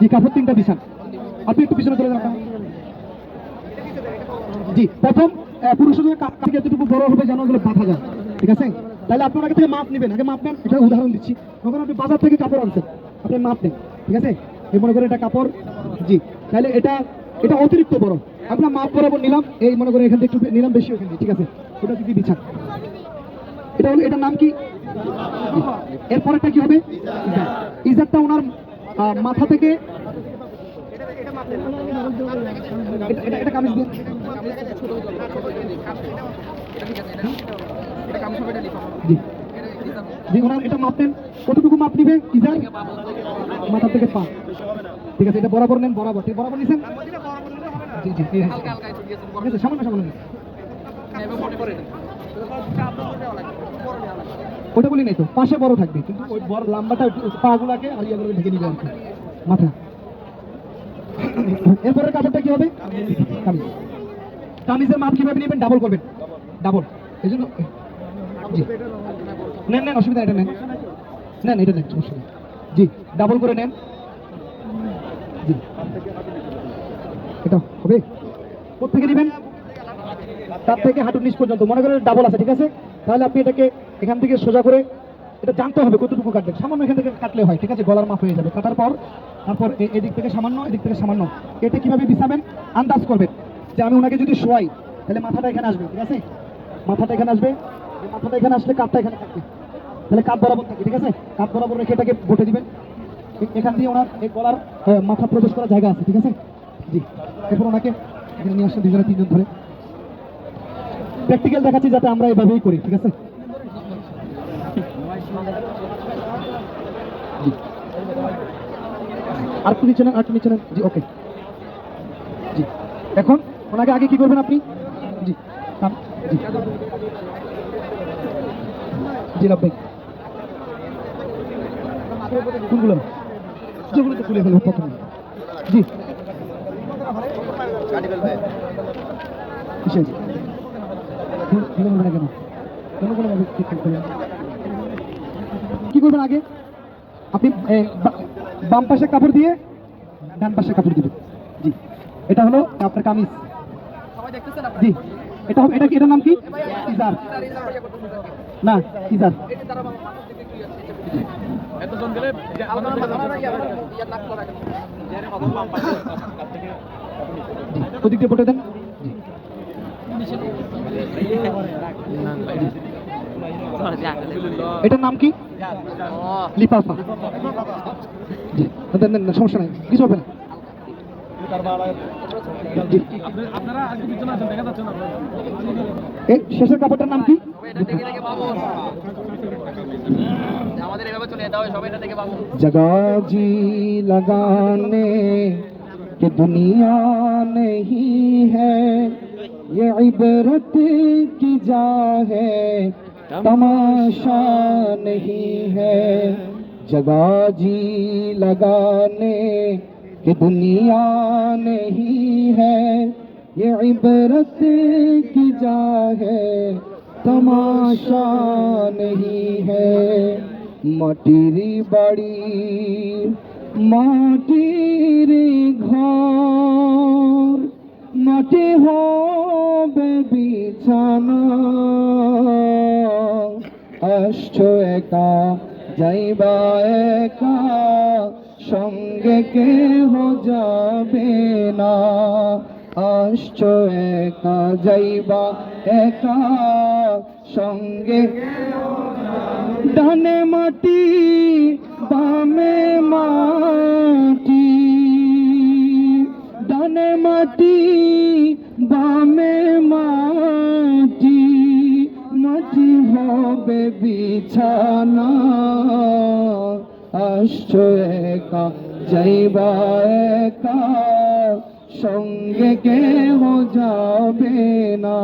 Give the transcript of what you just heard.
জি কাপড় তিনটা বিছান। আপনি একটু পিছনে চলে যান। জি, প্রথম পুরুষদের কাপ থেকে এতটুকু বড় হবে যেন ওগুলো বাঁধা যায়। ঠিক আছে? তাহলে আপনার আগে থেকে মাপ নেবেন। আগে মাপ নেন, এটা উদাহরণ দিচ্ছি। যখন আপনি বাজার থেকে কাপড় আনছেন, আপনি মাপ নেন। ঠিক আছে? এই মনে করেন এটা কাপড়। জি, তাহলে এটা এটা অতিরিক্ত বড়। আমরা মাপ বরাবর নিলাম। এই মনে করেন এখান থেকে একটু নিলাম বেশি ওখান ঠিক আছে? ওটা যদি বিছান। এটা হলো, এটার নাম কি? এরপরেরটা কি হবে? ইজার। ইজারটা ওনার মাথা থেকে এটা- কামিজ দিন জি। জি, ওনার এটা মাপ নেন কতটুকু মাপ নিবে ইজার মাথা থেকে পা। ঠিক আছে, এটা বরাবর নেন, বরাবর। ঠিক, বরাবর নিছেন? সামান্য সামান্য। ওটা বলি নাই তো, পাশে বড় থাকবে, কিন্তু ওই বড় লম্বাটা পা গুলাকে আর ইয়াগুলোকে ঢেকে নিবে মাথা। এরপরে কাপড়টা কি হবে? কামিজ। কামিজের মাপ কীভাবে নেবেন? ডাবল করবেন। ডাবল এই জন্য নেন নেন, অসুবিধা এটা নেন। নেন, এটা নেন নেই। জি ডাবল করে নেন। জি। এটা হবে। কোথেকে নেবেন? তার থেকে হাঁটুর নিচ পর্যন্ত, মনে করেন ডাবল আছে, ঠিক আছে? তাহলে আপনি এটাকে এখান থেকে সোজা করে এটা জানতে হবে, কতটুকু কাটবেন? সামান্য এখান থেকে কাটলে হয়, ঠিক আছে? গলার মাপ হয়ে যাবে। কাটার পর, তারপর এদিক থেকে সামান্য, এদিক থেকে সামান্য। এটা কীভাবে বিছাবেন? আন্দাজ করবেন যে আমি ওনাকে যদি শোয়াই, তাহলে মাথাটা এখানে আসবে, ঠিক আছে? মাথাটা এখানে আসবে। মাথাটা এখানে আসলে কাপটা এখানে থাকবে তাহলে কাপ বরাবর থাকে, ঠিক আছে? কাপ বরাবর রেখে এটাকে বটে দিবেন। এখান দিয়ে ওনার এই গলার মাথা প্রবেশ করার জায়গা আছে, ঠিক আছে? জি। এরপর ওনাকে এখানে নিয়ে আসেন দুজনে, তিনজন ধরে। প্র্যাকটিক্যাল দেখাচ্ছি যাতে আমরা এভাবেই করি ঠিক আছে? আর একটু নিচে নেন আর একটু নিচে নেন জি ওকে। জি। এখন ওনাকে আগে কি করবেন আপনি? জি জি। জি লাভবাই। কোনগুলো যেগুলো তো খুলে ফেলব প্রথমে। জি। কিসের? কি করবেন আগে? আপনি বাম পাশে কাপড় দিয়ে ডান পাশে কাপড় দিবেন। জি। এটা হলো আপনার কামিজ। জি। এটা এটা এটার নাম কি? ইজার। না ইজার। জি। ওদিক দিয়ে পটে দেন। এটার নাম কি লিফাফা জি দেন দেন দেন, সমস্যা নাই কিছু হবে না জি এই শেষের কাপড়টার নাম কি আমাদের এভাবে চলে যেতে হবে সবাই এটা থেকে পাবো जगह जी लगाने की दुनिया नहीं है یہ عبرت کی جا ہے، تماشا نہیں ہے۔ جگہ جی لگانے کی دنیا نہیں ہے۔ یہ عبرت کی جا ہے، تماشا نہیں ہے۔ مٹیری بڑی، ماٹی আসছো একা, যাইবা একা, সঙ্গে কেহ যাবে না। আসছো একা, যাইবা একা, সঙ্গে ডানে মাটি হবে বিছানা। আসছো একা যাইবা একা। সঙ্গে কেহ যাবে না।